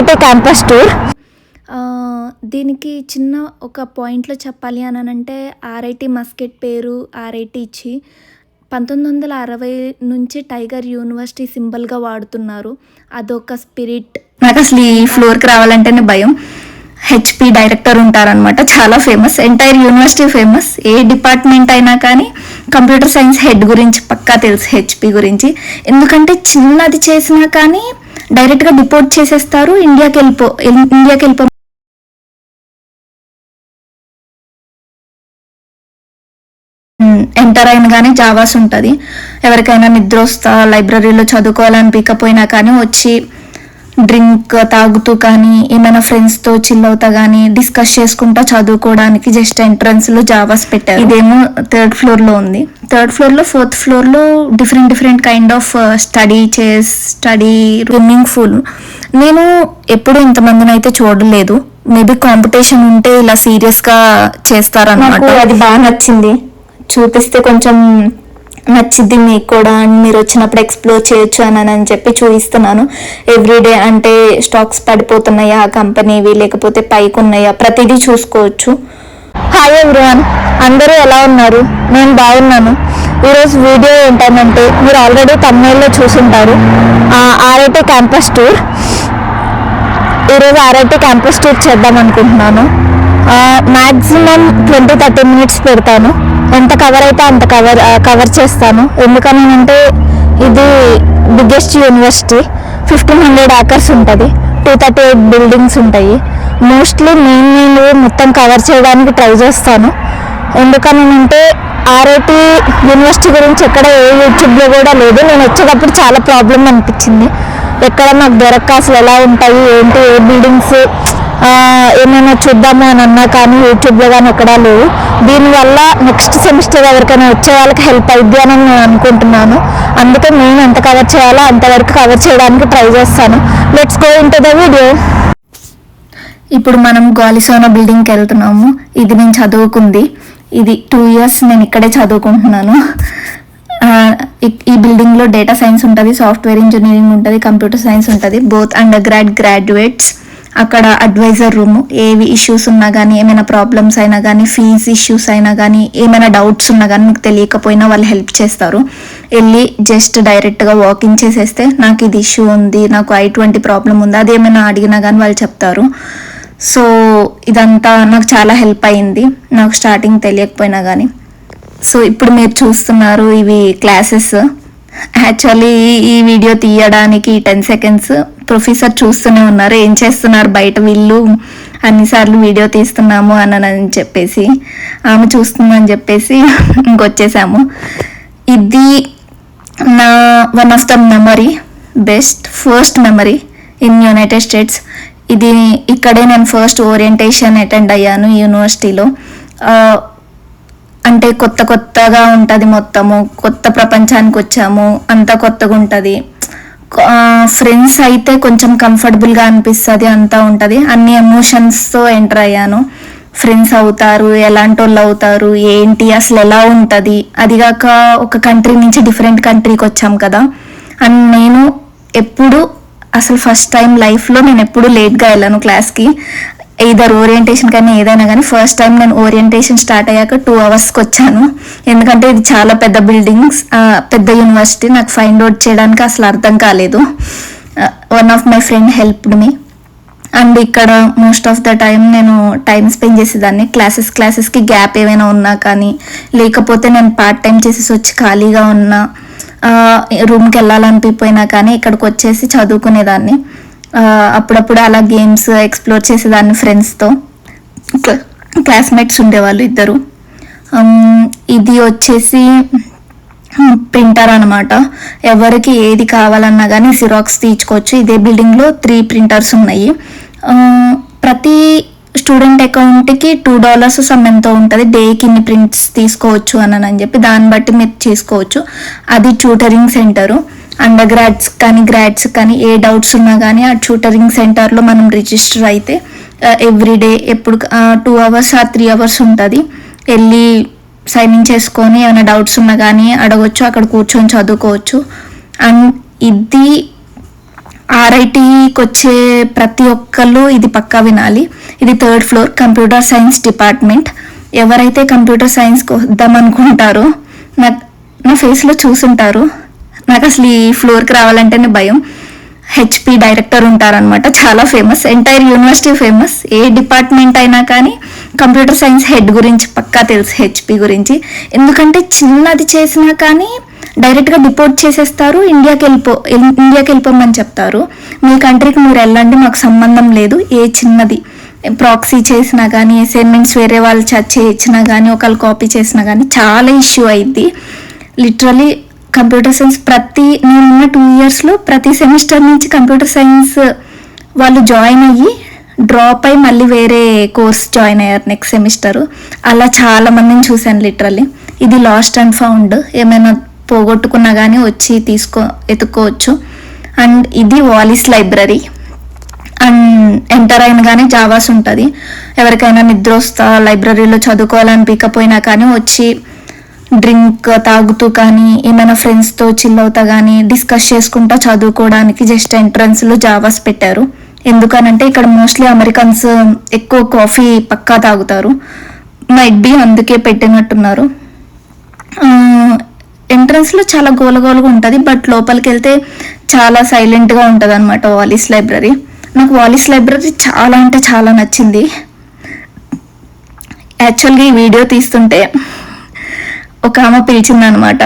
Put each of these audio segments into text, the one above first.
RIT campus tour దీనికి చిన్న ఒక పాయింట్లో చెప్పాలి అని అంటే ఆర్ఐటి మస్కెట్ పేరు ఆర్ఐటి ఇచ్చి పంతొమ్మిది వందల అరవై నుంచి టైగర్ యూనివర్సిటీ సింబల్గా వాడుతున్నారు. అదొక స్పిరిట్. నాకు అసలు ఈ ఫ్లోర్కి రావాలంటేనే భయం. హెచ్పి డైరెక్టర్ ఉంటారనమాట చాలా ఫేమస్. Entire university famous. ఏ డిపార్ట్మెంట్ అయినా కానీ కంప్యూటర్ సైన్స్ హెడ్ గురించి పక్కా తెలుసు హెచ్పి గురించి. ఎందుకంటే చిన్నది చేసినా కానీ డైరెక్ట్గా డిపోర్ట్ చేసేస్తారు. ఇండియాకి వెళ్ళిపో ఇండియాకి వెళ్ళిపో ఎంటర్ అయినగానే జావాస్ ఉంటుంది. ఎవరికైనా నిద్ర వస్తా లైబ్రరీలో చదువుకోవాలనిపించకపోయినా కానీ వచ్చి డ్రింక్ తాగుతూ కానీ ఏమైనా ఫ్రెండ్స్తో చిల్ అవుతా కానీ డిస్కస్ చేసుకుంటా చదువుకోవడానికి జస్ట్ ఎంట్రన్స్లో జావాస్ పెట్టారు. ఇదేమో థర్డ్ ఫ్లోర్లో ఉంది. థర్డ్ ఫ్లోర్లో ఫోర్త్ ఫ్లోర్లో different different kind of study చేస్ స్టడీ స్విమ్మింగ్ పూల్ నేను ఎప్పుడు ఇంతమందిని అయితే చూడలేదు. మేబీ కాంపిటీషన్ ఉంటే ఇలా సీరియస్గా చేస్తారన్నమాట. అది బాగా నచ్చింది. చూపిస్తే కొంచెం నచ్చిద్ది మీకు కూడా అండ్ మీరు వచ్చినప్పుడు ఎక్స్ప్లోర్ చేయొచ్చు అని అని చెప్పి చూపిస్తున్నాను. ఎవ్రీడే అంటే స్టాక్స్ పడిపోతున్నాయా ఆ కంపెనీవి లేకపోతే పైకి ఉన్నాయా ప్రతిదీ చూసుకోవచ్చు. హాయ్ ఎవ్రీవన్ అందరూ ఎలా ఉన్నారు? నేను బాగున్నాను. ఈరోజు వీడియో ఏంటంటే మీరు ఆల్రెడీ తమిళలో చూసుంటారు. ఆర్ఐటీ క్యాంపస్ టూర్ ఈరోజు ఆర్ఐటీ క్యాంపస్ టూర్ చేద్దాం అనుకుంటున్నాను. మ్యాక్సిమం ట్వంటీ థర్టీ మినిట్స్ పెడతాను. ఎంత కవర్ అయితే అంత కవర్ కవర్ చేస్తాను. ఎందుకని అంటే ఇది biggest university fifteen hundred acres ఉంటుంది. టూ థర్టీ ఎయిట్ బిల్డింగ్స్ ఉంటాయి మోస్ట్లీ నేను నేను మొత్తం కవర్ చేయడానికి ట్రై చేస్తాను. ఎందుకని అంటే ఆర్ఐటి యూనివర్సిటీ గురించి ఎక్కడ ఏ యూట్యూబ్లో కూడా లేదు. నేను వచ్చేటప్పుడు చాలా ప్రాబ్లం అనిపించింది. ఎక్కడ నాకు దొరక్క అసలు ఎలా ఉంటాయి ఏంటి ఏ బిల్డింగ్స్ ఏమైనా చూద్దాము అని అన్నా కానీ యూట్యూబ్లో కానీ ఎక్కడా లేవు. దీనివల్ల నెక్స్ట్ సెమిస్టర్ ఎవరికైనా వచ్చే వాళ్ళకి హెల్ప్ అయింది అని నేను అనుకుంటున్నాను. అందుకే మేము ఎంత కవర్ చేయాలో అంతవరకు కవర్ చేయడానికి ట్రై చేస్తాను. Let's go in the video ఇప్పుడు మనం గాలిసోనా బిల్డింగ్కి వెళ్తున్నాము. ఇది నేను చదువుకుంది. ఇది టూ ఇయర్స్ నేను ఇక్కడే చదువుకుంటున్నాను. ఈ- ఈ బిల్డింగ్లో డేటా సైన్స్ ఉంటుంది సాఫ్ట్వేర్ ఇంజనీరింగ్ ఉంటుంది కంప్యూటర్ సైన్స్ ఉంటుంది. బోత్ అండర్ గ్రాడ్ గ్రాడ్యుయేట్స్ అక్కడ అడ్వైజర్ రూమ్ ఏవి ఇష్యూస్ ఉన్నా కానీ ఏమైనా ప్రాబ్లమ్స్ అయినా కానీ ఫీజ్ ఇష్యూస్ అయినా కానీ ఏమైనా డౌట్స్ ఉన్నా కానీ మీకు తెలియకపోయినా వాళ్ళు హెల్ప్ చేస్తారు. వెళ్ళి జస్ట్ డైరెక్ట్గా వాకింగ్ చేసేస్తే నాకు ఇది ఇష్యూ ఉంది నాకు ఐ ట్వంటీ ప్రాబ్లం ఉంది అది ఏమైనా అడిగినా కానీ వాళ్ళు చెప్తారు. సో ఇదంతా నాకు చాలా హెల్ప్ అయింది నాకు స్టార్టింగ్ తెలియకపోయినా కానీ సో ఇప్పుడు మీరు చూస్తున్నారు ఇవి క్లాసెస్ యాక్చువల్లీ ఈ వీడియో తీయడానికి టెన్ సెకండ్స్ ప్రొఫెసర్ చూస్తూనే ఉన్నారు. ఏం చేస్తున్నారు? బయట వీళ్ళు అన్నిసార్లు వీడియో తీస్తున్నాము అని చెప్పేసి ఆమె చూస్తుందని చెప్పేసి ఇంకొచ్చేసాము. ఇది నా one of the memory best first memory in United States ఇది ఇక్కడే నేను ఫస్ట్ ఓరియంటేషన్ అటెండ్ అయ్యాను యూనివర్సిటీలో అంటే కొత్త కొత్తగా ఉంటుంది మొత్తము. కొత్త ప్రపంచానికి వచ్చాము. అంతా కొత్తగా ఉంటుంది. ఫ్రెండ్స్ అయితే కొంచెం కంఫర్టబుల్గా అనిపిస్తుంది అంతా ఉంటుంది. అన్ని ఎమోషన్స్తో ఎంటర్ అయ్యాను. ఫ్రెండ్స్ అవుతారు ఎలాంటి వాళ్ళు అవుతారు ఏంటి అసలు ఎలా ఉంటుంది? అదిగాక ఒక కంట్రీ నుంచి డిఫరెంట్ కంట్రీకి వచ్చాం కదా. అండ్ నేను ఎప్పుడు అసలు ఫస్ట్ టైం లైఫ్లో నేను ఎప్పుడు లేట్గా వెళ్ళాను క్లాస్కి ఇదర్ ఓరియంటేషన్ కానీ ఏదైనా కానీ ఫస్ట్ టైం నేను ఓరియంటేషన్ స్టార్ట్ అయ్యాక టూ అవర్స్కి వచ్చాను. ఎందుకంటే ఇది చాలా పెద్ద బిల్డింగ్స్ పెద్ద యూనివర్సిటీ నాకు ఫైండ్ అవుట్ చేయడానికి అసలు అర్థం కాలేదు. One of my friend helped me and ఇక్కడ మోస్ట్ ఆఫ్ ద టైం నేను టైం స్పెండ్ చేసేదాన్ని. క్లాసెస్ క్లాసెస్కి గ్యాప్ ఏమైనా ఉన్నా కానీ లేకపోతే నేను పార్ట్ టైం చేసేసి వచ్చి ఖాళీగా ఉన్నా రూమ్కి వెళ్ళాలనిపోయినా కానీ ఇక్కడికి వచ్చేసి చదువుకునేదాన్ని. అప్పుడప్పుడు అలా గేమ్స్ ఎక్స్ప్లోర్ చేసేదాన్ని ఫ్రెండ్స్తో క్లాస్మేట్స్ ఉండేవాళ్ళు ఇద్దరు. ఇది వచ్చేసి ప్రింటర్ అనమాట ఎవరికి ఏది కావాలన్నా కానీ జిరాక్స్ తీసుకోవచ్చు ఇదే బిల్డింగ్లో త్రీ ప్రింటర్స్ ఉన్నాయి. ప్రతి స్టూడెంట్ అకౌంట్కి టూ డాలర్స్ సమ్ ఎంతో ఉంటుంది. డేకి ఇన్ని ప్రింట్స్ తీసుకోవచ్చు అని అని చెప్పి దాన్ని బట్టి మీరు చేసుకోవచ్చు అది ట్యూటరింగ్ సెంటరు అండర్ గ్రాడ్స్ కానీ గ్రాడ్స్ కానీ ఏ డౌట్స్ ఉన్నా కానీ ఆ ట్యూటరింగ్ సెంటర్లో మనం రిజిస్టర్ అయితే uh, ఎవ్రీడే ఎప్పుడు uh, టూ అవర్స్ ఆ త్రీ అవర్స్ ఉంటుంది. వెళ్ళి సైన్ ఇన్ చేసుకొని ఏమైనా డౌట్స్ ఉన్నా కానీ అడగొచ్చు అక్కడ కూర్చొని చదువుకోవచ్చు. అండ్ ఇది ఆర్ఐటీకి వచ్చే ప్రతి ఒక్కళ్ళు ఇది పక్కా వినాలి. ఇది third floor computer science department ఎవరైతే కంప్యూటర్ సైన్స్కి వద్దాం అనుకుంటారో నా నా ఫేస్లో చూసుంటారు. నాకు అసలు ఈ ఫ్లోర్కి రావాలంటేనే భయం. హెచ్పి డైరెక్టర్ ఉంటారనమాట చాలా ఫేమస్. Entire university famous. ఏ డిపార్ట్మెంట్ అయినా కానీ కంప్యూటర్ సైన్స్ హెడ్ గురించి పక్కా తెలుసు హెచ్పి గురించి. ఎందుకంటే చిన్నది చేసినా కానీ డైరెక్ట్గా డిపోర్ట్ చేసేస్తారు. ఇండియాకి వెళ్ళిపో ఇండియాకి వెళ్ళిపోమని చెప్తారు. మీ కంట్రీకి మీరు వెళ్ళండి మాకు సంబంధం లేదు. ఏ చిన్నది ప్రాక్సీ చేసినా కానీ అసైన్మెంట్స్ వేరే వాళ్ళు చ- చేయించినా కానీ ఒకళ్ళు కాపీ చేసినా కానీ చాలా ఇష్యూ అయింది లిటరలీ కంప్యూటర్ సైన్స్ ప్రతి నేనున్న టూ ఇయర్స్లో ప్రతి సెమిస్టర్ నుంచి కంప్యూటర్ సైన్స్ వాళ్ళు జాయిన్ అయ్యి డ్రాప్ అయి మళ్ళీ వేరే కోర్స్ జాయిన్ అయ్యారు నెక్స్ట్ సెమిస్టర్ అలా చాలా మందిని చూశాను లిటరల్లీ ఇది లాస్ట్ అండ్ ఫౌండ్ ఏమైనా పోగొట్టుకున్నా కానీ వచ్చి తీసుకో ఎత్తుకోవచ్చు. అండ్ ఇది వాలిస్ లైబ్రరీ. అండ్ ఎంటర్ అయిన కానీ జావాస్ ఉంటుంది. ఎవరికైనా నిద్ర వస్తా లైబ్రరీలో చదువుకోవాలనిపించకపోయినా కానీ వచ్చి డ్రింక్ తాగుతూ కానీ ఏమైనా ఫ్రెండ్స్తో చిల్ అవుతా కానీ డిస్కస్ చేసుకుంటా చదువుకోవడానికి జస్ట్ ఎంట్రన్స్లో జావాస్ పెట్టారు. ఎందుకనంటే ఇక్కడ మోస్ట్లీ అమెరికన్స్ ఎక్కువ కాఫీ పక్కా తాగుతారు. మైట్ బి అందుకే పెట్టినట్టున్నారు. ఎంట్రన్స్లో చాలా గోలగోలుగా ఉంటుంది బట్ లోపలికి వెళ్తే చాలా సైలెంట్గా ఉంటుంది అనమాట వాలిస్ లైబ్రరీ నాకు వాలిస్ లైబ్రరీ చాలా అంటే చాలా నచ్చింది. యాక్చువల్గా ఈ వీడియో తీస్తుంటే ఒక ఆమె పిలిచిందనమాట.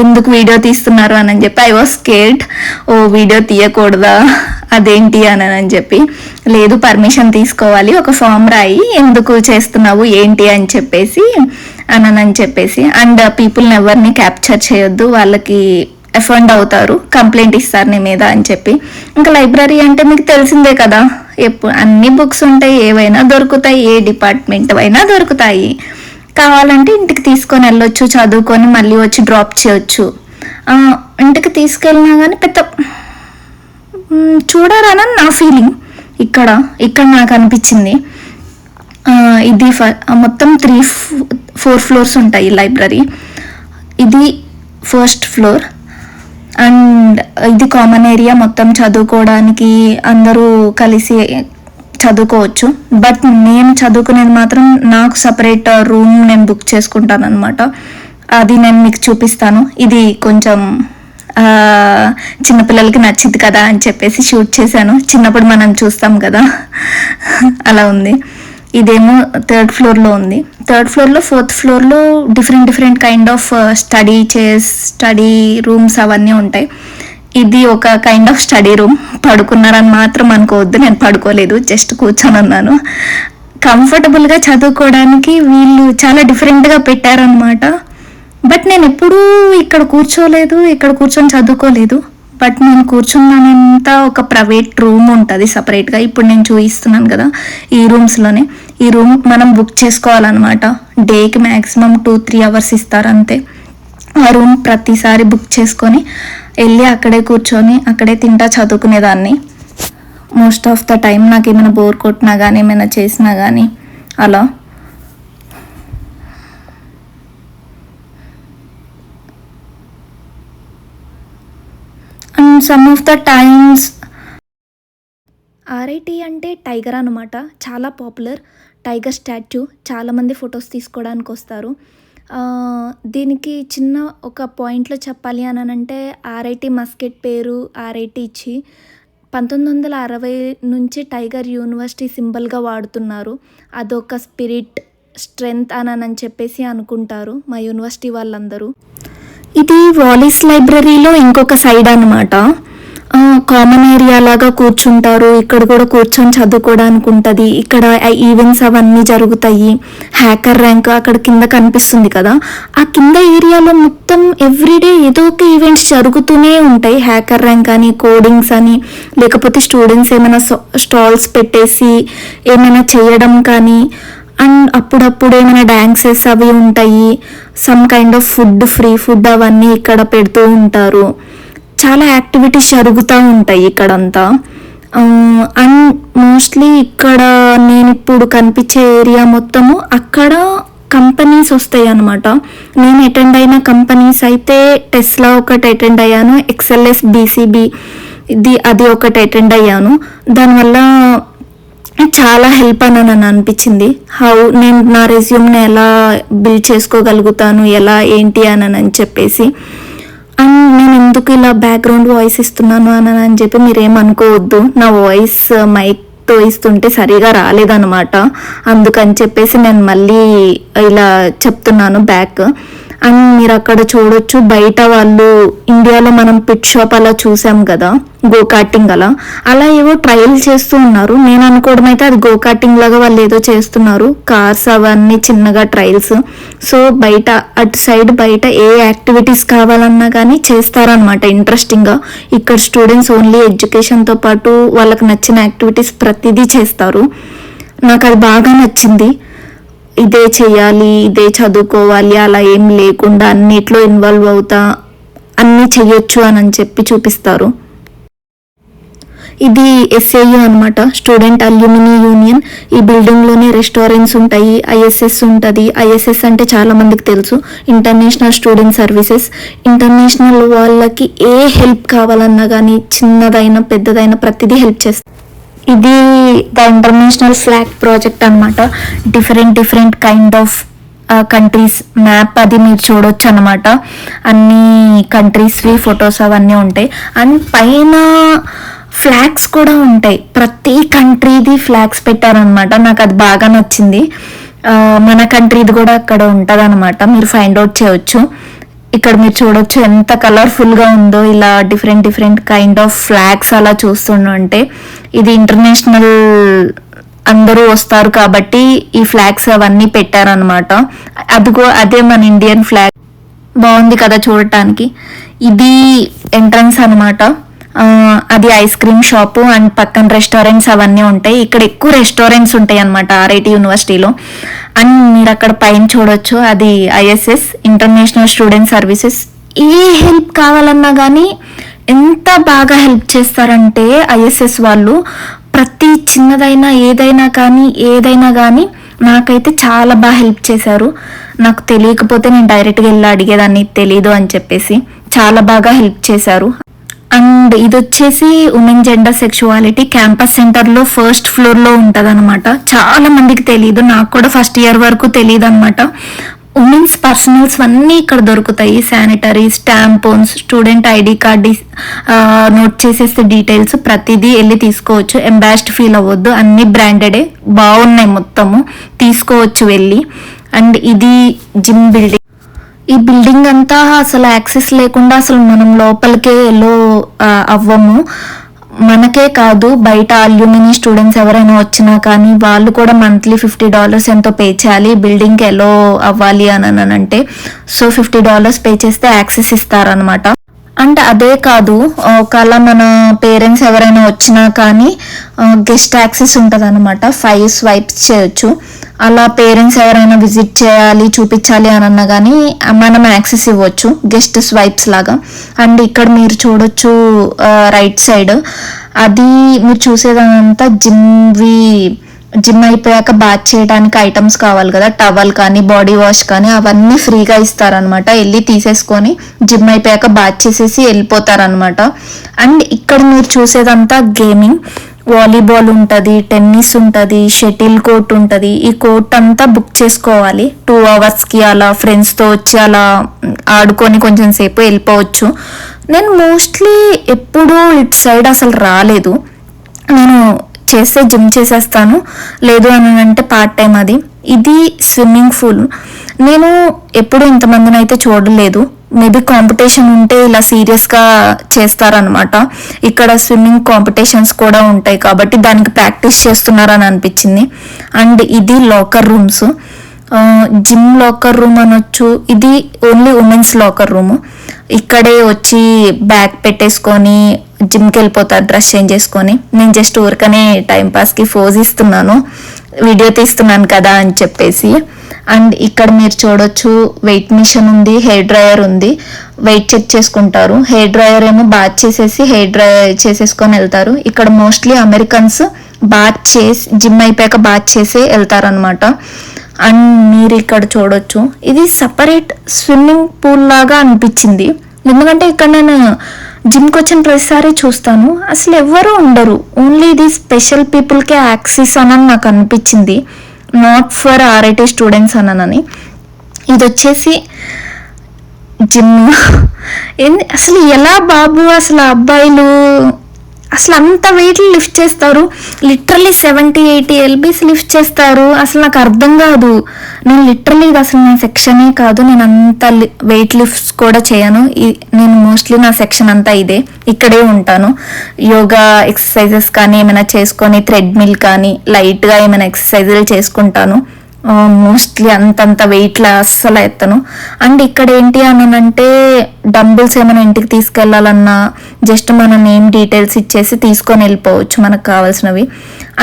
ఎందుకు వీడియో తీస్తున్నారు? అని అని చెప్పి I was scared oh video తీయకూడదా? అదేంటి? అని అని చెప్పి లేదు పర్మిషన్ తీసుకోవాలి. ఒక ఫామ్ రాయి. ఎందుకు చేస్తున్నావు? ఏంటి? అని చెప్పేసి అని అని చెప్పేసి. అండ్ పీపుల్ని ఎవరిని క్యాప్చర్ చేయొద్దు. వాళ్ళకి ఎఫండ్ అవుతారు. కంప్లైంట్ ఇస్తారు నీ మీద అని చెప్పి. ఇంకా లైబ్రరీ అంటే మీకు తెలిసిందే కదా. ఎప్పుడు అన్ని బుక్స్ ఉంటాయి. ఏవైనా దొరుకుతాయి. ఏ డిపార్ట్మెంట్ అయినా దొరుకుతాయి. కావాలంటే ఇంటికి తీసుకొని వెళ్ళొచ్చు చదువుకొని మళ్ళీ వచ్చి డ్రాప్ చేయొచ్చు. ఇంటికి తీసుకెళ్ళినా కానీ పెద్ద చూడాలని నా ఫీలింగ్ ఇక్కడ ఇక్కడ నాకు అనిపించింది. ఇది ఫ- మొత్తం త్రీ ఫోర్ ఫ్లోర్స్ ఉంటాయి లైబ్రరీ ఇది ఫస్ట్ ఫ్లోర్ అండ్ ఇది కామన్ ఏరియా మొత్తం చదువుకోవడానికి అందరూ కలిసి చదువుకోవచ్చు. బట్ నేను చదువుకునేది మాత్రం నాకు సపరేట్ రూమ్ uh, నేను బుక్ చేసుకుంటాను అనమాట అది నేను మీకు చూపిస్తాను. ఇది కొంచెం చిన్నపిల్లలకి నచ్చింది కదా అని చెప్పేసి షూట్ చేశాను. చిన్నప్పుడు మనం చూస్తాం కదా. అలా ఉంది. ఇదేమో థర్డ్ ఫ్లోర్లో ఉంది. థర్డ్ ఫ్లోర్లో ఫోర్త్ ఫ్లోర్లో different different kind of study చేస్ స్టడీ రూమ్స్ అవన్నీ ఉంటాయి. ఇది ఒక కైండ్ ఆఫ్ స్టడీ రూమ్ పడుకున్నారని మాత్రం అనుకోవద్దు నేను పడుకోలేదు జస్ట్ కూర్చొని ఉన్నాను కంఫర్టబుల్గా చదువుకోవడానికి వీళ్ళు చాలా డిఫరెంట్గా పెట్టారనమాట బట్ నేను ఎప్పుడూ ఇక్కడ కూర్చోలేదు ఇక్కడ కూర్చొని చదువుకోలేదు. బట్ నేను కూర్చున్నానంత ఒక ప్రైవేట్ రూమ్ ఉంటుంది సపరేట్గా ఇప్పుడు నేను చూపిస్తున్నాను కదా ఈ రూమ్స్లోనే ఈ రూమ్ మనం బుక్ చేసుకోవాలన్నమాట. డేకి మ్యాక్సిమం టూ త్రీ అవర్స్ ఇస్తారు అంతే. ఆ రూమ్ ప్రతిసారి బుక్ చేసుకొని వెళ్ళి అక్కడే కూర్చొని అక్కడే తింటా చదువుకునేదాన్ని. మోస్ట్ ఆఫ్ ద టైం నాకు ఏమైనా బోర్ కొట్టినా కానీ ఏమైనా చేసినా కానీ అలా. And some of the times RIT అంటే టైగర్ అనమాట చాలా పాపులర్. Tiger statue. చాలామంది ఫొటోస్ తీసుకోవడానికి వస్తారు దీనికి చిన్న ఒక పాయింట్లో చెప్పాలి అని అంటే ఆర్ఐటి మస్కెట్ పేరు ఆర్ఐటి ఇచ్చి పంతొమ్మిది వందల అరవై నుంచి టైగర్ యూనివర్సిటీ సింబల్గా వాడుతున్నారు. అదొక స్పిరిట్ స్ట్రెంగ్త్ అని అని చెప్పేసి అనుకుంటారు మా యూనివర్సిటీ వాళ్ళందరూ. ఇది వాలిస్ లైబ్రరీలో ఇంకొక సైడ్ అనమాట కామన్ ఏరియా లాగా కూర్చుంటారు. ఇక్కడ కూడా కూర్చొని చదువుకోవడానికి ఉంటుంది. ఇక్కడ ఈవెంట్స్ అవన్నీ జరుగుతాయి. హ్యాకర్ ర్యాంక్ అక్కడ కింద కనిపిస్తుంది కదా. ఆ కింద ఏరియాలో మొత్తం ఎవ్రీడే ఏదో ఒక ఈవెంట్స్ జరుగుతూనే ఉంటాయి. హ్యాకర్ ర్యాంక్ అని కోడింగ్స్ అని లేకపోతే స్టూడెంట్స్ ఏమైనా స్టాల్స్ పెట్టేసి ఏమైనా చేయడం కానీ అండ్ అప్పుడప్పుడు ఏమైనా డాన్సెస్ అవి ఉంటాయి. Some kind of food free food అవన్నీ ఇక్కడ పెడుతూ ఉంటారు. చాలా యాక్టివిటీస్ జరుగుతూ ఉంటాయి ఇక్కడంతా. అండ్ మోస్ట్లీ ఇక్కడ నేను ఇప్పుడు కనిపించే ఏరియా మొత్తము అక్కడ కంపెనీస్ వస్తాయి అనమాట నేను అటెండ్ అయిన కంపెనీస్ అయితే టెస్లా ఒకటి అటెండ్ అయ్యాను ఎక్స్ఎల్ఎస్ బీసీబీ ఇది అది ఒకటి అటెండ్ అయ్యాను. దానివల్ల చాలా హెల్ప్ అని నన్ను అనిపించింది. హౌ నేను నా రెజ్యూమ్ని ఎలా బిల్డ్ చేసుకోగలుగుతాను ఎలా ఏంటి అని అని చెప్పేసి. అండ్ నేను ఎందుకు ఇలా బ్యాక్గ్రౌండ్ వాయిస్ ఇస్తున్నాను అని అని చెప్పి మీరేమనుకోవద్దు. నా వాయిస్ మైక్తో uh, ఇస్తుంటే సరిగా రాలేదన్నమాట. అందుకని చెప్పేసి నేను మళ్ళీ uh, ఇలా చెప్తున్నాను బ్యాక్ అండ్ మీరు అక్కడ చూడొచ్చు బయట వాళ్ళు ఇండియాలో మనం పిట్ షాప్ అలా చూసాం కదా గో కార్టింగ్ అలా. అలా ఏవో ట్రయల్ చేస్తూ ఉన్నారు. నేను అనుకోవడం అయితే అది గో కార్టింగ్ లాగా వాళ్ళు ఏదో చేస్తున్నారు. కార్స్ అవన్నీ చిన్నగా ట్రయల్స్ సో బయట అటు సైడ్ బయట ఏ యాక్టివిటీస్ కావాలన్నా కానీ చేస్తారనమాట ఇంట్రెస్టింగ్గా ఇక్కడ స్టూడెంట్స్ ఓన్లీ ఎడ్యుకేషన్తో పాటు వాళ్ళకి నచ్చిన యాక్టివిటీస్ ప్రతిదీ చేస్తారు. నాకు అది బాగా నచ్చింది. ఇదే చేయాలి ఇదే చదువుకోవాలి అలా ఏం లేకుండా అన్నిట్లో ఇన్వాల్వ్ అవుతా అన్నీ చెయ్యొచ్చు అని చెప్పి చూపిస్తారు. ఇది ఎస్ఏయు అనమాట స్టూడెంట్ అల్యూమినీ యూనియన్ ఈ బిల్డింగ్లోనే రెస్టారెంట్స్ ఉంటాయి ఐఎస్ఎస్ ఉంటుంది. ఐఎస్ఎస్ అంటే చాలా మందికి తెలుసు. ఇంటర్నేషనల్ స్టూడెంట్ సర్వీసెస్ ఇంటర్నేషనల్ వాళ్ళకి ఏ హెల్ప్ కావాలన్నా కానీ చిన్నదైనా పెద్దదైనా ప్రతిదీ హెల్ప్ చేస్తారు ఇది ద ఇంటర్నేషనల్ ఫ్లాగ్ ప్రాజెక్ట్ అన్నమాట. Different different kind of countries map అది మీరు చూడొచ్చు అనమాట అన్ని కంట్రీస్వి ఫొటోస్ అవన్నీ ఉంటాయి. అండ్ పైన ఫ్లాగ్స్ కూడా ఉంటాయి. ప్రతి కంట్రీది ఫ్లాగ్స్ పెట్టారనమాట నాకు అది బాగా నచ్చింది. Uh, మన కంట్రీది కూడా అక్కడ ఉంటుంది మీరు ఫైండ్ అవుట్ చేయవచ్చు ఇక్కడ మీరు చూడొచ్చు ఎంత కలర్ఫుల్గా ఉందో ఇలా different different kind of flags అలా చూస్తుంటే ఇది ఇంటర్నేషనల్ అందరూ వస్తారు కాబట్టి ఈ ఫ్లాగ్స్ అవన్నీ పెట్టారనమాట అదిగో అదే మన ఇండియన్ ఫ్లాగ్ బాగుంది కదా చూడటానికి. ఇది ఎంట్రన్స్ అనమాట అది ఐస్ క్రీమ్ షాపు అండ్ పక్కన రెస్టారెంట్స్ అవన్నీ ఉంటాయి. ఇక్కడ ఎక్కువ రెస్టారెంట్స్ ఉంటాయి అనమాట ఆర్ఐటి యూనివర్సిటీలో అండ్ మీరు అక్కడ పైన చూడొచ్చు. అది ఐఎస్ఎస్ ఇంటర్నేషనల్ స్టూడెంట్ సర్వీసెస్ ఏ హెల్ప్ కావాలన్నా కానీ ఎంత బాగా హెల్ప్ చేస్తారంటే ఐఎస్ఎస్ వాళ్ళు. ప్రతి చిన్నదైనా ఏదైనా కానీ ఏదైనా కానీ నాకైతే చాలా బాగా హెల్ప్ చేశారు. నాకు తెలియకపోతే నేను డైరెక్ట్గా వెళ్ళి అడిగేదాన్ని తెలీదు అని చెప్పేసి చాలా బాగా హెల్ప్ చేశారు. అండ్ ఇది వచ్చేసి ఉమెన్ జెండర్ సెక్షువాలిటీ క్యాంపస్ సెంటర్లో ఫస్ట్ ఫ్లోర్లో ఉంటుంది చాలా మందికి తెలియదు నాకు కూడా ఫస్ట్ ఇయర్ వరకు తెలియదు అనమాట ఉమెన్స్ పర్సనల్స్ అన్నీ ఇక్కడ దొరుకుతాయి. Sanitaries tampons student ID card note చేసేస్తే డీటెయిల్స్ ప్రతిదీ వెళ్ళి తీసుకోవచ్చు. ఎంబాస్డ్ ఫీల్ అవ్వద్దు. అన్ని బ్రాండెడే బాగున్నాయి మొత్తము. తీసుకోవచ్చు వెళ్ళి. అండ్ ఇది జిమ్ బిల్డింగ్. ఈ బిల్డింగ్ అంతా అసలు యాక్సెస్ లేకుండా అసలు మనం లోపలికే ఎల్లో అవ్వము. మనకే కాదు బయట అల్యూమిని స్టూడెంట్స్ ఎవరైనా వచ్చినా కానీ వాళ్ళు కూడా మంత్లీ ఫిఫ్టీ డాలర్స్ ఎంతో పే చేయాలి బిల్డింగ్కి ఎలో అవ్వాలి అని అని అంటే. సో ఫిఫ్టీ డాలర్స్ పే చేస్తే యాక్సెస్ ఇస్తారనమాట అంటే అదే కాదు ఒకవేళ మన పేరెంట్స్ ఎవరైనా వచ్చినా కానీ గెస్ట్ యాక్సెస్ ఉంటుంది అనమాట ఫైవ్ స్వైప్స్ చేయొచ్చు. అలా పేరెంట్స్ ఎవరైనా విజిట్ చేయాలి చూపించాలి అని అన్నా కానీ మనం యాక్సెస్ ఇవ్వచ్చు గెస్ట్ స్వైప్స్ లాగా. అండ్ ఇక్కడ మీరు చూడొచ్చు రైట్ సైడ్. అది మీరు చూసేదంతా జిమ్వి జిమ్ అయిపోయాక బాత్ చేయడానికి ఐటమ్స్ కావాలి కదా టవల్ కానీ బాడీ వాష్ కానీ అవన్నీ ఫ్రీగా ఇస్తారనమాట వెళ్ళి తీసేసుకొని జిమ్ అయిపోయాక బాత్ చేసేసి వెళ్ళిపోతారనమాట అండ్ ఇక్కడ మీరు చూసేదంతా గేమింగ్. వాలీబాల్ ఉంటుంది టెన్నిస్ ఉంటుంది షటిల్ కోర్ట్ ఉంటుంది. ఈ కోర్ట్ అంతా బుక్ చేసుకోవాలి. టూ అవర్స్కి అలా ఫ్రెండ్స్తో వచ్చి అలా ఆడుకొని కొంచెం సేపు వెళ్ళిపోవచ్చు. నేను మోస్ట్లీ ఎప్పుడూ ఇటు సైడ్ అసలు రాలేదు. నేను చేస్తే జిమ్ చేసేస్తాను. లేదు అని అంటే పార్ట్ టైం అది. ఇది స్విమ్మింగ్ పూల్ నేను ఎప్పుడు ఇంతమందిని అయితే చూడలేదు. మేబీ కాంపిటీషన్ ఉంటే ఇలా సీరియస్గా చేస్తారనమాట ఇక్కడ స్విమ్మింగ్ కాంపిటీషన్స్ కూడా ఉంటాయి కాబట్టి దానికి ప్రాక్టీస్ చేస్తున్నారని అనిపించింది. అండ్ ఇది locker rooms gym locker room అనొచ్చు. ఇది ఓన్లీ ఉమెన్స్ లాకర్ రూమ్ ఇక్కడే వచ్చి బ్యాగ్ పెట్టేసుకొని జిమ్కి వెళ్ళిపోతారు డ్రెస్ చేంజ్ చేసుకొని. నేను జస్ట్ ఊరికనే టైంపాస్కి ఫోజ్ ఇస్తున్నాను. వీడియో తీస్తున్నాను కదా అని చెప్పేసి. అండ్ ఇక్కడ మీరు చూడొచ్చు వెయిట్ మిషన్ ఉంది హెయిర్ డ్రయర్ ఉంది. వెయిట్ చెక్ చేసుకుంటారు. హెయిర్ డ్రయర్ ఏమో బాత్ చేసేసి హెయిర్ డ్రై చేసేసుకొని వెళ్తారు. ఇక్కడ మోస్ట్లీ అమెరికన్స్ బాత్ చేసి జిమ్ అయిపోయాక బాత్ చేసి వెళ్తారనమాట అండ్ మీరు ఇక్కడ చూడొచ్చు. ఇది సపరేట్ స్విమ్మింగ్ పూల్ లాగా అనిపించింది. ఎందుకంటే ఇక్కడ నేను జిమ్కి వచ్చిన ప్రతిసారి చూస్తాను. అసలు ఎవ్వరూ ఉండరు. ఓన్లీ ఇది స్పెషల్ పీపుల్కే యాక్సెస్ అని నాకు అనిపించింది. నాట్ ఫర్ ఆర్ఐటీ స్టూడెంట్స్ అనని ఇది వచ్చేసి జిమ్ ఏంది అసలు ఎలా బాబు? అసలు అబ్బాయిలు అసలు అంత వెయిట్లు లిఫ్ట్ చేస్తారు. Literally seventy eighty LBs lift చేస్తారు. అసలు నాకు అర్థం కాదు. నేను లిటరలీ ఇది అసలు నా సెక్షనే కాదు. నేను అంత వెయిట్ లిఫ్ట్స్ కూడా చేయను. ఈ- నేను మోస్ట్లీ నా సెక్షన్ అంతా ఇదే. ఇక్కడే ఉంటాను. యోగా ఎక్సర్సైజెస్ కానీ ఏమైనా చేసుకొని థ్రెడ్మిల్ కానీ లైట్గా ఏమైనా ఎక్సర్సైజులు చేసుకుంటాను. మోస్ట్లీ అంతంత వెయిట్లా అస్సలు ఎత్తను. అండ్ ఇక్కడ ఏంటి అని అంటే డంబుల్స్ ఏమైనా ఇంటికి తీసుకెళ్ళాలన్నా జస్ట్ మన నేమ్ డీటెయిల్స్ ఇచ్చేసి తీసుకొని వెళ్ళిపోవచ్చు మనకు కావాల్సినవి.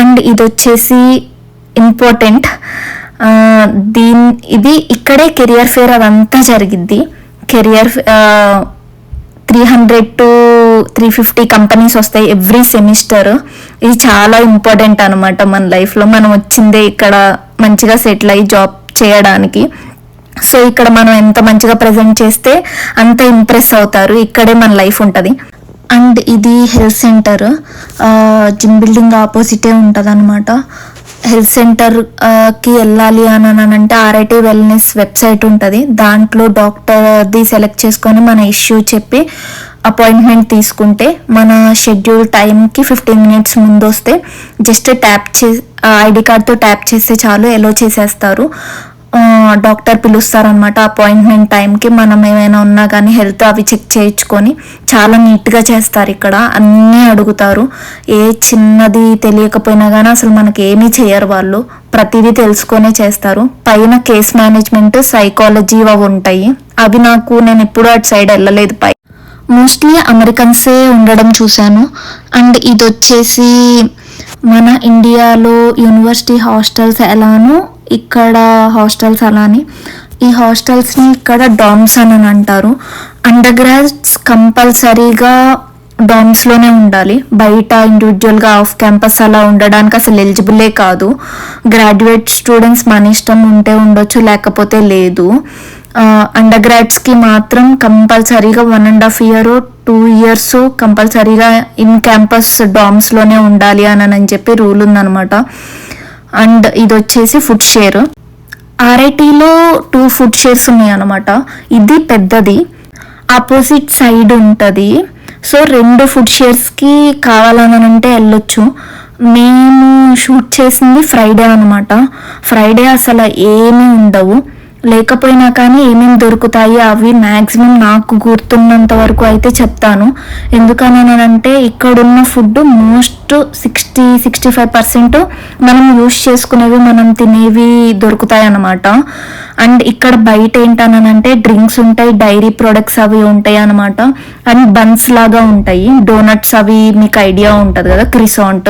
అండ్ ఇది వచ్చేసి ఇంపార్టెంట్ దీని ఇది ఇక్కడే కెరియర్ ఫేర్ అదంతా జరిగిద్ది. Career three hundred to three fifty companies వస్తాయి ఎవ్రీ సెమిస్టర్ ఇది చాలా ఇంపార్టెంట్ అనమాట మన లైఫ్లో మనం వచ్చిందే ఇక్కడ మంచిగా సెటిల్ అయ్యి జాబ్ చేయడానికి. సో ఇక్కడ మనం ఎంత మంచిగా ప్రజెంట్ చేస్తే అంత ఇంప్రెస్ అవుతారు. ఇక్కడే మన లైఫ్ ఉంటుంది. అండ్ ఇది హెల్త్ సెంటర్ జిమ్ బిల్డింగ్ ఆపోజిటే ఉంటుంది అనమాట హెల్త్ సెంటర్కి వెళ్ళాలి అని అంటే ఆర్ఐటీ వెల్నెస్ వెబ్సైట్ ఉంటుంది. దాంట్లో డాక్టర్ది సెలెక్ట్ చేసుకొని మన ఇష్యూ చెప్పి అపాయింట్మెంట్ తీసుకుంటే మన షెడ్యూల్ టైంకి ఫిఫ్టీన్ మినిట్స్ ముందు వస్తే జస్ట్ ట్యాప్ చే ఐడి కార్డ్తో ట్యాప్ చేస్తే చాలు ఎలో చేసేస్తారు. డాక్టర్ పిలుస్తారనమాట అపాయింట్మెంట్ టైంకి మనం ఏమైనా ఉన్నా కానీ హెల్త్ అవి చెక్ చేయించుకొని చాలా నీట్గా చేస్తారు ఇక్కడ. అన్నీ అడుగుతారు. ఏ చిన్నది తెలియకపోయినా కానీ అసలు మనకి ఏమీ చేయరు వాళ్ళు. ప్రతిదీ తెలుసుకొనే చేస్తారు. పైన కేస్ మేనేజ్మెంట్ సైకాలజీ అవి ఉంటాయి. అవి నాకు నేను ఎప్పుడూ అటు సైడ్ వెళ్ళలేదు పై. మోస్ట్లీ అమెరికన్సే ఉండడం చూశాను. అండ్ ఇది వచ్చేసి మన ఇండియాలో యూనివర్సిటీ హాస్టల్స్ ఎలానో ఇక్కడ హాస్టల్స్ అలానే ఈ హాస్టల్స్ని ఇక్కడ డామ్స్ అని అంటారు. అండర్ గ్రాడ్స్ కంపల్సరీగా డామ్స్లోనే ఉండాలి. బయట ఇండివిజువల్గా ఆఫ్ క్యాంపస్ అలా ఉండడానికి అసలు ఎలిజిబులే కాదు. గ్రాడ్యుయేట్ స్టూడెంట్స్ మన ఇష్టం ఉంటే ఉండొచ్చు లేకపోతే లేదు. అండర్ గ్రాడ్స్కి మాత్రం కంపల్సరీగా one and half year two years కంపల్సరీగా ఇన్ క్యాంపస్ డామ్స్లోనే ఉండాలి అని అని చెప్పి రూల్ ఉందన్నమాట. అండ్ ఇది వచ్చేసి ఫుడ్ షేర్. ఆర్ఐటీలో టూ ఫుడ్ షేర్స్ ఉన్నాయి అనమాట ఇది పెద్దది. ఆపోజిట్ సైడ్ ఉంటుంది. సో రెండు ఫుడ్ షేర్స్కి కావాలని అంటే వెళ్ళొచ్చు. మేము షూట్ చేసింది ఫ్రైడే అనమాట ఫ్రైడే అసలు ఏమీ ఉండవు. లేకపోయినా కానీ ఏమేమి దొరుకుతాయి అవి మ్యాక్సిమం నాకు గుర్తున్నంత వరకు అయితే చెప్తాను. ఎందుకనంటే ఇక్కడున్న food most sixty sixty five percent మనం యూస్ చేసుకునేవి మనం తినేవి దొరుకుతాయి అన్నమాట అండ్ ఇక్కడ బయట ఏంటనంటే డ్రింక్స్ ఉంటాయి డైరీ ప్రొడక్ట్స్ అవి ఉంటాయి అనమాట అండ్ బన్స్ లాగా ఉంటాయి డోనట్స్ అవి మీకు ఐడియా ఉంటుంది కదా క్రిసాంట్.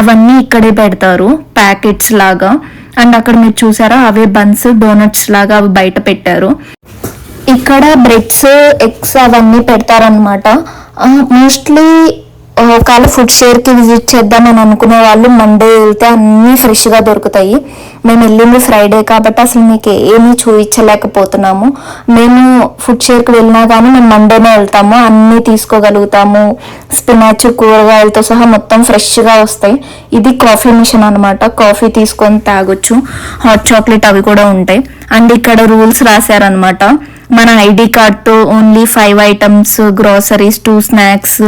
అవన్నీ ఇక్కడే పెడతారు ప్యాకెట్స్ లాగా. అండ్ అక్కడ మీరు చూసారా అవే బన్స్ డోనట్స్ లాగా అవి బయట పెట్టారు. ఇక్కడ బ్రెడ్స్ ఎగ్స్ అవన్నీ పెడతారనమాట మోస్ట్లీ ఒకవేళ ఫుడ్ షేర్కి విజిట్ చేద్దామని అనుకునే వాళ్ళు మండే వెళ్తే అన్నీ ఫ్రెష్గా దొరుకుతాయి. మేము వెళ్ళింది ఫ్రైడే కాబట్టి అసలు మీకు ఏమీ చూపించలేకపోతున్నాము. మేము ఫుడ్ షేర్కి వెళ్ళినా కానీ మేము మండేనే వెళ్తాము. అన్నీ తీసుకోగలుగుతాము. స్పినాచ్ కూరగాయలతో సహా మొత్తం ఫ్రెష్గా వస్తాయి. ఇది కాఫీ మిషన్ అనమాట కాఫీ తీసుకొని తాగొచ్చు. హాట్ చాక్లెట్ అవి కూడా ఉంటాయి. అండ్ ఇక్కడ రూల్స్ రాశారనమాట మన ID కార్డ్తో only five items groceries two snacks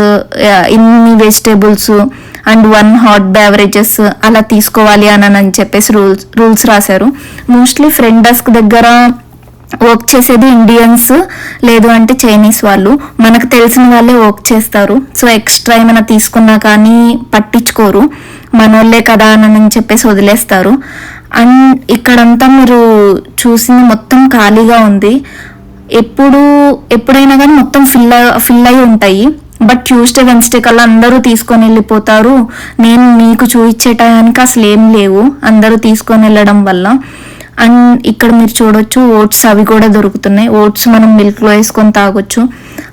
ఇన్ని vegetables and one hot beverages అలా తీసుకోవాలి అని అని చెప్పేసి రూల్స్ రూల్స్ రాశారు. మోస్ట్లీ ఫ్రంట్ డెస్క్ దగ్గర వర్క్ చేసేది ఇండియన్స్ లేదు అంటే చైనీస్ వాళ్ళు. మనకు తెలిసిన వాళ్ళే వర్క్ చేస్తారు. సో ఎక్స్ట్రా ఏమైనా తీసుకున్నా కానీ పట్టించుకోరు. మనోళ్ళే కదా అని చెప్పేసి వదిలేస్తారు. అండ్ ఇక్కడంతా మీరు చూసింది మొత్తం ఖాళీగా ఉంది. ఎప్పుడు ఎప్పుడైనా కానీ మొత్తం ఫిల్ ఫిల్ అయి ఉంటాయి. బట్ ట్యూస్డే వెన్స్డే కల్లా అందరూ తీసుకొని వెళ్ళిపోతారు. నేను మీకు చూపించే టయానికి అసలు ఏం లేవు. అందరూ తీసుకొని వెళ్ళడం వల్ల. అండ్ ఇక్కడ మీరు చూడొచ్చు ఓట్స్ అవి కూడా దొరుకుతున్నాయి. ఓట్స్ మనం మిల్క్లో వేసుకొని తాగొచ్చు.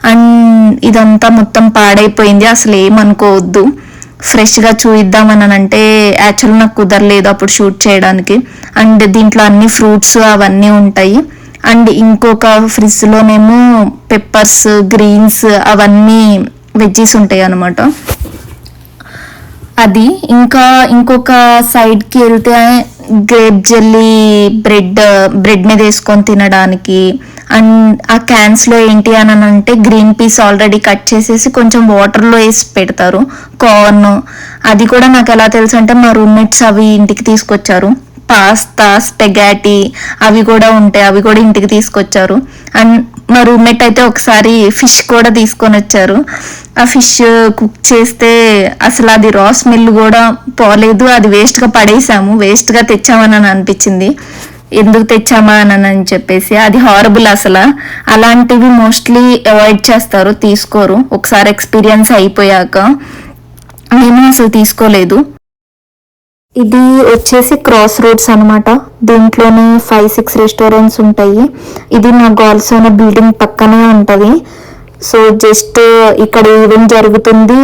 అండ్ ఇదంతా మొత్తం పాడైపోయింది. అసలు ఏమనుకోవద్దు ఫ్రెష్గా చూయిద్దామని అంటే యాక్చువల్ నాకు కుదరలేదు అప్పుడు షూట్ చేయడానికి. అండ్ దీంట్లో అన్ని ఫ్రూట్స్ అవన్నీ ఉంటాయి. అండ్ ఇంకొక ఫ్రిడ్జ్లోనేమో పెప్పర్స్ గ్రీన్స్ అవన్నీ వెజ్జీస్ ఉంటాయి అన్నమాట అది ఇంకా ఇంకొక సైడ్కి వెళ్తే గ్రేప్ జెల్లీ బ్రెడ్ బ్రెడ్ మీద వేసుకొని తినడానికి అండ్ ఆ క్యాన్స్లో ఏంటి అని అంటే గ్రీన్ పీస్ ఆల్రెడీ కట్ చేసేసి కొంచెం వాటర్లో వేసి పెడతారు. కార్న్. అది కూడా నాకు ఎలా తెలుసు అంటే మా రూమ్మేట్స్ అవి ఇంటికి తీసుకొచ్చారు. పాస్తా స్పెగాటి అవి కూడా ఉంటాయి. అవి కూడా ఇంటికి తీసుకొచ్చారు. అండ్ మా రూమ్మేట్ అయితే ఒకసారి ఫిష్ కూడా తీసుకొని వచ్చారు. ఆ ఫిష్ కుక్ చేస్తే అసలు అది రా స్మెల్ కూడా పోలేదు. అది వేస్ట్గా పడేసాము. వేస్ట్గా తెచ్చామని అని అనిపించింది. ఎందుకు తెచ్చామా అని అని చెప్పేసి. అది హారబుల్ అసలు. అలాంటివి మోస్ట్లీ అవాయిడ్ చేస్తారు తీసుకోరు. ఒకసారి ఎక్స్పీరియన్స్ అయిపోయాక. మేము అసలు తీసుకోలేదు. ఇది వచ్చేసి క్రాస్ రోడ్స్ అనమాట దీంట్లోనే ఫైవ్ సిక్స్ రెస్టారెంట్స్ ఉంటాయి. ఇది నా గోల్సోన బిల్డింగ్ పక్కనే ఉంటుంది. సో జస్ట్ ఇక్కడ ఈవెంట్ జరుగుతుంది.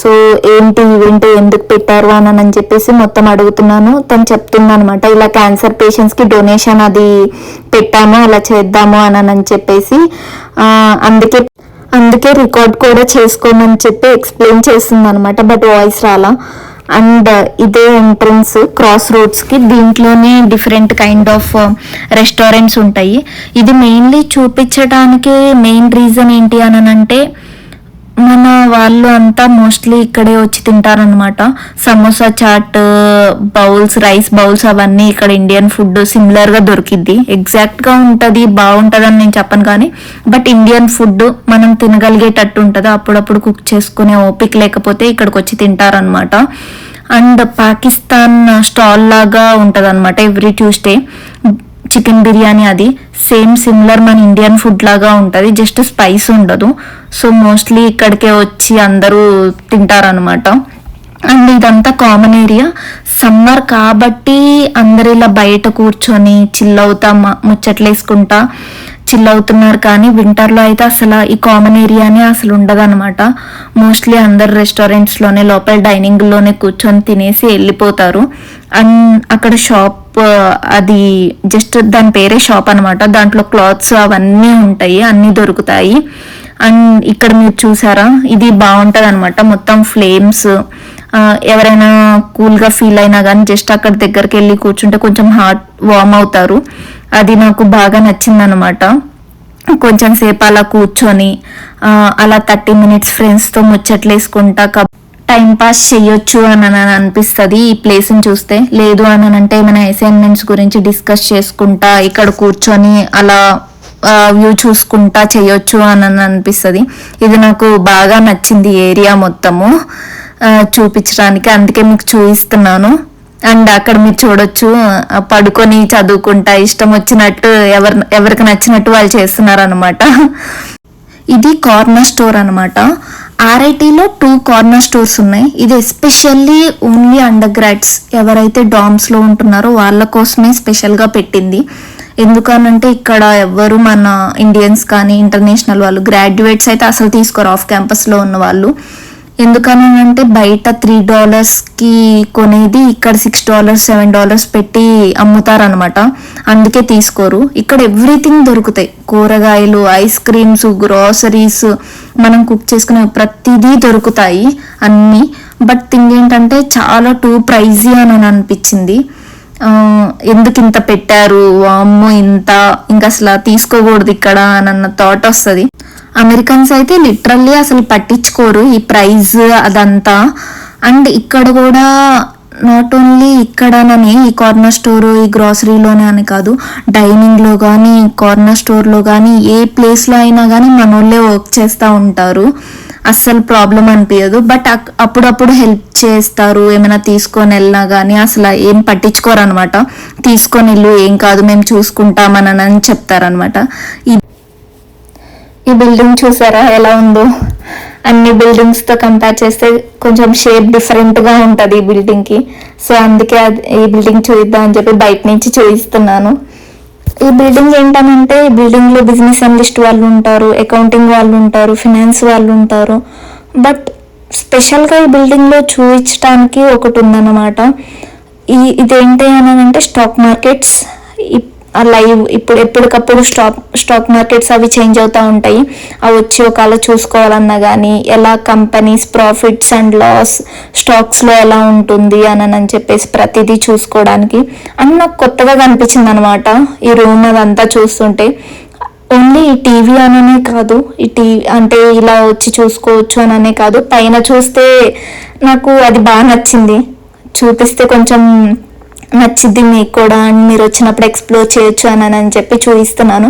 సో ఏంటి ఈవెంట్ ఎందుకు పెట్టారు అని అని చెప్పేసి మొత్తం అడుగుతున్నాను. తను చెప్తుంది అనమాట ఇలా క్యాన్సర్ పేషెంట్స్కి డొనేషన్ అది పెట్టాము అలా చేద్దాము అని అని చెప్పేసి. అందుకే అందుకే రికార్డ్ కూడా చేసుకోమని చెప్పి ఎక్స్ప్లెయిన్ చేస్తుంది అనమాట బట్ వాయిస్ రాలా. అండ్ ఇదే ఎంట్రన్స్ క్రాస్ రోడ్స్కి దీంట్లోనే డిఫరెంట్ కైండ్ ఆఫ్ రెస్టారెంట్స్ ఉంటాయి. ఇది మెయిన్లీ చూపించడానికి మెయిన్ రీజన్ ఏంటి అని అంటే మన వాళ్ళు అంతా మోస్ట్లీ ఇక్కడే వచ్చి తింటారనమాట samosa chaat bowls rice bowls అవన్నీ ఇక్కడ ఇండియన్ ఫుడ్ సిమిలర్గా దొరికిద్ది. ఎగ్జాక్ట్గా ఉంటుంది బాగుంటుంది అని నేను చెప్పను కానీ బట్ ఇండియన్ ఫుడ్ మనం తినగలిగేటట్టు ఉంటుంది. అప్పుడప్పుడు కుక్ చేసుకునే ఓపిక లేకపోతే ఇక్కడికి వచ్చి తింటారనమాట అండ్ పాకిస్తాన్ స్టాల్ లాగా ఉంటుంది అనమాట ఎవ్రీ ట్యూస్డే చికెన్ బిర్యానీ అది. సేమ్ సిమిలర్ మన ఇండియన్ ఫుడ్ లాగా ఉంటుంది జస్ట్ స్పైస్ ఉండదు. సో మోస్ట్లీ ఇక్కడికే వచ్చి అందరూ తింటారనమాట అండ్ ఇదంతా కామన్ ఏరియా. సమ్మర్ కాబట్టి అందరు ఇలా బయట కూర్చొని చిల్ అవుతా ముచ్చట్లు ముచ్చట్లేసుకుంటా. చిల్ అవుతున్నారు కానీ వింటర్లో అయితే అసలు ఈ కామన్ ఏరియానే అసలు ఉండదన్నమాట. మోస్ట్లీ అందరు రెస్టారెంట్స్లోనే లోపల డైనింగ్లోనే కూర్చొని తినేసి వెళ్ళిపోతారు. అండ్ అక్కడ షాప్ అది జస్ట్ దాని పేరే షాప్ అన్నమాట. దాంట్లో క్లాత్స్ అవన్నీ ఉంటాయి అన్నీ దొరుకుతాయి. అండ్ ఇక్కడ మీరు చూసారా? ఇది బాగుంటుంది అనమాట మొత్తం ఫ్లేమ్స్ ఎవరైనా కూల్గా ఫీల్ అయినా కానీ జస్ట్ అక్కడ దగ్గరికి వెళ్ళి కూర్చుంటే కొంచెం హార్ట్ వార్మ్ అవుతారు. అది నాకు బాగా నచ్చింది అనమాట కొంచెం సేపు అలా కూర్చొని అలా థర్టీ మినిట్స్ ఫ్రెండ్స్తో ముచ్చట్లేసుకుంటా కబ్ టైం పాస్ చేయొచ్చు అని అని అనిపిస్తుంది ఈ ప్లేస్ని చూస్తే. లేదు అని అంటే ఏమైనా అసైన్మెంట్స్ గురించి డిస్కస్ చేసుకుంటా ఇక్కడ కూర్చొని అలా వ్యూ చూసుకుంటా చేయొచ్చు అని అనిపిస్తుంది. ఇది నాకు బాగా నచ్చింది ఏరియా మొత్తము. చూపించడానికి. అందుకే మీకు చూపిస్తున్నాను అండ్ అక్కడ మీరు చూడొచ్చు పడుకొని చదువుకుంటా ఇష్టం వచ్చినట్టు ఎవరి ఎవరికి నచ్చినట్టు వాళ్ళు చేస్తున్నారు అనమాట ఇది కార్నర్ స్టోర్ అనమాట ఆర్ఐటీలో టూ కార్నర్ స్టోర్స్ ఉన్నాయి. ఇది ఎస్పెషల్లీ ఓన్లీ అండర్ గ్రాడ్స్ ఎవరైతే డామ్స్లో ఉంటున్నారో వాళ్ళ కోసమే స్పెషల్గా పెట్టింది. ఎందుకనంటే ఇక్కడ ఎవ్వరు మన ఇండియన్స్ కానీ ఇంటర్నేషనల్ వాళ్ళు గ్రాడ్యుయేట్స్ అయితే అసలు తీసుకోరు ఆఫ్ క్యాంపస్లో ఉన్న వాళ్ళు. ఎందుకనంటే బయట త్రీ డాలర్స్కి కొనేది ఇక్కడ సిక్స్ డాలర్స్ సెవెన్ డాలర్స్ పెట్టి అమ్ముతారనమాట అందుకే తీసుకోరు. ఇక్కడ ఎవ్రీథింగ్ దొరుకుతాయి. కూరగాయలు ఐస్ క్రీమ్స్ గ్రోసరీస్ మనం కుక్ చేసుకునే ప్రతిదీ దొరుకుతాయి అన్నీ. బట్ థింగ్ ఏంటంటే చాలా టూ ప్రైజీ అని అనిపించింది. ఎందుకు ఇంత పెట్టారు? అమ్మో ఇంత ఇంకా అసలు తీసుకోకూడదు ఇక్కడ అన్న థాట్ వస్తుంది. అమెరికన్స్ అయితే లిటరల్లీ అసలు పట్టించుకోరు ఈ ప్రైజ్ అదంతా. అండ్ ఇక్కడ కూడా నాట్ ఓన్లీ ఇక్కడనని ఈ కార్నర్ స్టోర్ ఈ గ్రాసరీలోనే అని కాదు డైనింగ్లో కానీ కార్నర్ స్టోర్లో కానీ ఏ ప్లేస్లో అయినా కానీ మనోళ్ళే వర్క్ చేస్తూ ఉంటారు. అస్సలు ప్రాబ్లం అనిపించదు బట్ అప్పుడప్పుడు హెల్ప్ చేస్తారు. ఏమైనా తీసుకొని వెళ్ళినా కానీ అసలు ఏం పట్టించుకోరు అనమాట తీసుకొని వెళ్ళు ఏం కాదు మేము చూసుకుంటామని అని చెప్తారనమాట. ఈ ఈ బిల్డింగ్ చూసారా? ఎలా ఉందో? అన్ని బిల్డింగ్స్తో కంపేర్ చేస్తే కొంచెం షేప్ డిఫరెంట్గా ఉంటుంది ఈ బిల్డింగ్కి సో అందుకే అది- ఈ బిల్డింగ్ చూద్దాం అని చెప్పి బయట నుంచి చూపిస్తున్నాను. ఈ బిల్డింగ్ ఏంటనంటే ఈ బిల్డింగ్లో బిజినెస్ అనలిస్ట్ వాళ్ళు ఉంటారు అకౌంటింగ్ వాళ్ళు ఉంటారు ఫినాన్స్ వాళ్ళు ఉంటారు. బట్ స్పెషల్గా ఈ బిల్డింగ్లో చూపించడానికి ఒకటి ఉందన్నమాట ఈ ఇదేంటి అని అంటే స్టాక్ మార్కెట్స్. లైవ్ ఇప్పుడు ఎప్పటికప్పుడు స్టాక్ స్టాక్ మార్కెట్స్ అవి చేంజ్ అవుతూ ఉంటాయి. అవి వచ్చి ఒకవేళ చూసుకోవాలన్నా కానీ ఎలా కంపెనీస్ ప్రాఫిట్స్ అండ్ లాస్ స్టాక్స్లో ఎలా ఉంటుంది అని అని చెప్పేసి ప్రతిదీ చూసుకోవడానికి. అని నాకు కొత్తగా కనిపించింది అనమాట ఈ రూమ్ అదంతా చూస్తుంటే. ఓన్లీ ఈ టీవీ అననే కాదు ఈ టీవీ అంటే ఇలా వచ్చి చూసుకోవచ్చు అననే కాదు. పైన చూస్తే నాకు అది బాగా నచ్చింది. చూపిస్తే కొంచెం నచ్చిద్ది మీకు కూడా అండ్ మీరు వచ్చినప్పుడు ఎక్స్ప్లోర్ చేయొచ్చు అని అని చెప్పి చూపిస్తున్నాను.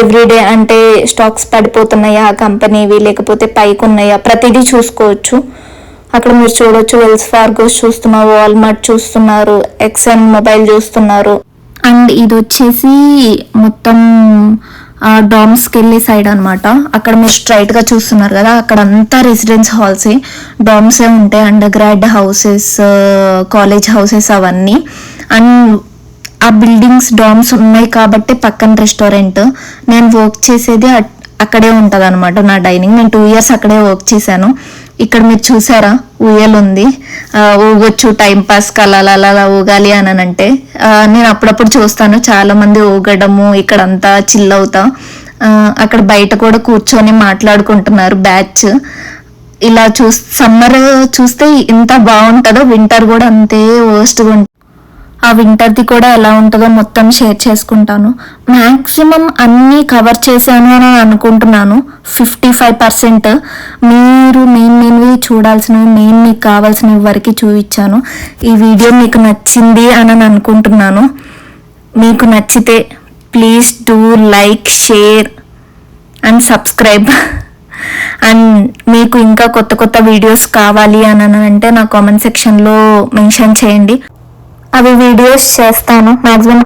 ఎవ్రీడే అంటే స్టాక్స్ పడిపోతున్నాయా కంపెనీవి లేకపోతే పైకి ఉన్నాయా ప్రతిదీ చూసుకోవచ్చు. అక్కడ మీరు చూడొచ్చు వెల్స్ ఫార్గోస్ చూస్తున్నారు వాల్మార్ట్ చూస్తున్నారు ఎక్సెన్ మొబైల్ చూస్తున్నారు. అండ్ ఇది వచ్చేసి మొత్తం డామ్స్కి వెళ్ళే సైడ్ అనమాట అక్కడ మీరు స్ట్రైట్గా చూస్తున్నారు కదా అక్కడ అంతా రెసిడెన్స్ హాల్సే డామ్సే ఉంటాయి undergrad houses college houses అవన్నీ. అండ్ ఆ బిల్డింగ్స్ డామ్స్ ఉన్నాయి కాబట్టి పక్కన రెస్టారెంట్. నేను వర్క్ చేసేది అట్- అక్కడే ఉంటుంది అనమాట నా డైనింగ్. నేను టూ ఇయర్స్ అక్కడే వర్క్ చేశాను. ఇక్కడ మీరు చూసారా? ఊయలు ఉంది. ఊగొచ్చు టైం పాస్ అలా అలా అలా ఊగాలి అని అంటే నేను అప్పుడప్పుడు చూస్తాను. చాలా మంది ఊగడము ఇక్కడ అంతా చిల్ అవుతా. అక్కడ బయట కూడా కూర్చొని మాట్లాడుకుంటున్నారు బ్యాచ్. ఇలా చూ సమ్మర్ చూస్తే ఇంత బాగుంటుందో వింటర్ కూడా అంతే వర్స్ట్గా ఉంటుంది ఆ వింటర్ది కూడా ఎలా ఉంటుందో మొత్తం షేర్ చేసుకుంటాను. మ్యాక్సిమం అన్నీ కవర్ చేశాను అని అనుకుంటున్నాను. ఫిఫ్టీ ఫైవ్ పర్సెంట్ మీరు మెయిన్ మెయిన్వి చూడాల్సినవి మెయిన్ మీకు కావాల్సినవి వరకు చూపించాను. ఈ వీడియో మీకు నచ్చింది అని అనుకుంటున్నాను. మీకు నచ్చితే please do like share and subscribe. And మీకు ఇంకా కొత్త కొత్త వీడియోస్ కావాలి అని అంటే నా కామెంట్ సెక్షన్లో మెన్షన్ చేయండి. అవి వీడియోస్ చేస్తాను. మ్యాక్సిమం